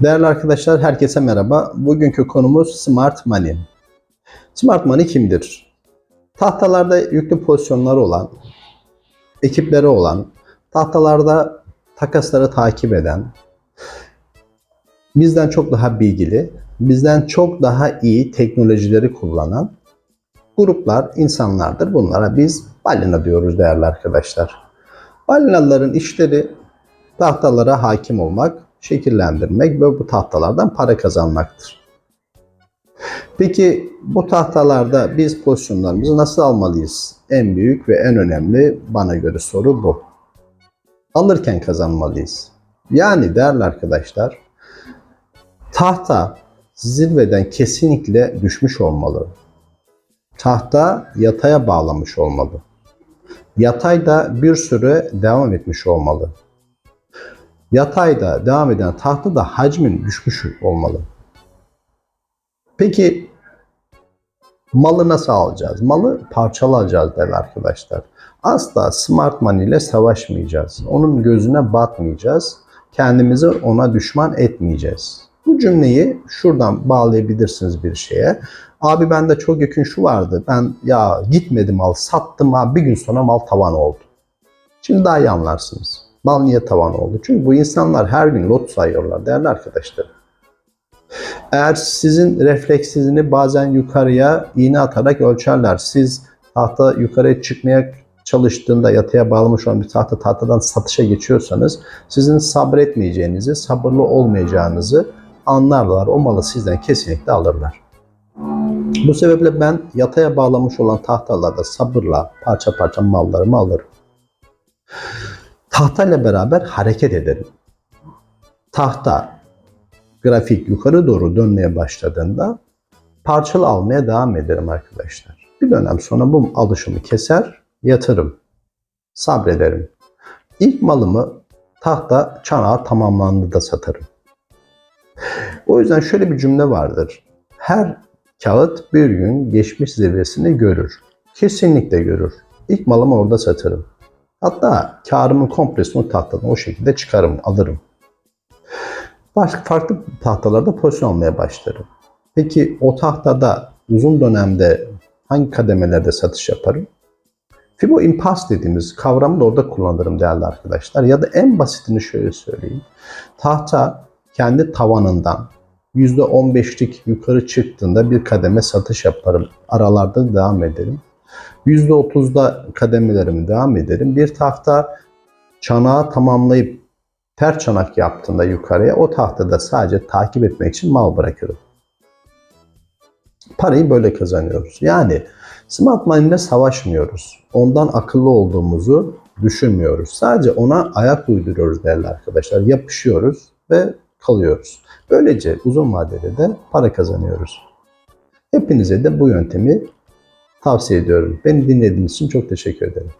Değerli arkadaşlar, herkese merhaba. Bugünkü konumuz Smart Money. Smart Money kimdir? Tahtalarda yüklü pozisyonları olan, ekipleri olan, tahtalarda takasları takip eden, bizden çok daha bilgili, bizden çok daha iyi teknolojileri kullanan gruplar, insanlardır. Bunlara biz balina diyoruz değerli arkadaşlar. Balinaların işleri tahtalara hakim olmak, şekillendirmek ve bu tahtalardan para kazanmaktır. Peki bu tahtalarda biz pozisyonlarımızı nasıl almalıyız? En büyük ve en önemli bana göre soru bu. Alırken kazanmalıyız. Yani değerli arkadaşlar, tahta zirveden kesinlikle düşmüş olmalı. Tahta yataya bağlamış olmalı. Yatayda bir süre devam etmiş olmalı. Yatayda devam eden tahta da hacmin düşmüş olmalı. Peki malı nasıl alacağız? Malı parçalı alacağız değerli arkadaşlar. Asla smart money ile savaşmayacağız. Onun gözüne batmayacağız. Kendimizi ona düşman etmeyeceğiz. Bu cümleyi şuradan bağlayabilirsiniz bir şeye. Abi bende çok yakın şu vardı. Ben ya gitmedi mal sattım abi bir gün sonra mal tavan oldu. Şimdi daha iyi anlarsınız. Mal niye tavan oldu? Çünkü bu insanlar her gün lot sayıyorlar değerli arkadaşlar. Eğer sizin refleksinizi bazen yukarıya iğne atarak ölçerler. Siz tahta yukarıya çıkmaya çalıştığında yataya bağlamış olan bir tahta tahtadan satışa geçiyorsanız sizin sabretmeyeceğinizi, sabırlı olmayacağınızı anlarlar. O malı sizden kesinlikle alırlar. Bu sebeple ben yataya bağlamış olan tahtalarda sabırla parça parça mallarımı alırım. Tahtayla beraber hareket ederim. Tahta grafik yukarı doğru dönmeye başladığında parçalı almaya devam ederim arkadaşlar. Bir dönem sonra bu alışımı keser, yatırım, sabrederim. İlk malımı tahta çanağı tamamlandı da satarım. O yüzden şöyle bir cümle vardır. Her kağıt bir gün geçmiş zirvesini görür. Kesinlikle görür. İlk malımı orada satarım. Hatta karımın kompresini tahtadan o şekilde çıkarım, alırım. Başka farklı tahtalarda pozisyon almaya başlarım. Peki o tahtada uzun dönemde hangi kademelerde satış yaparım? Fibo impasse dediğimiz kavramı da orada kullanırım değerli arkadaşlar. Ya da en basitini şöyle söyleyeyim. Tahta kendi tavanından %15'lik yukarı çıktığında bir kademe satış yaparım. Aralarda devam ederim. %30'da kademelerimi devam ederim. Bir tahta çanağı tamamlayıp ter çanak yaptığında yukarıya o tahtada sadece takip etmek için mal bırakırım. Parayı böyle kazanıyoruz. Yani smart money ile savaşmıyoruz. Ondan akıllı olduğumuzu düşünmüyoruz. Sadece ona ayak uyduruyoruz değerli arkadaşlar. Yapışıyoruz ve kalıyoruz. Böylece uzun vadede de para kazanıyoruz. Hepinize de bu yöntemi tavsiye ediyorum. Beni dinlediğiniz için çok teşekkür ederim.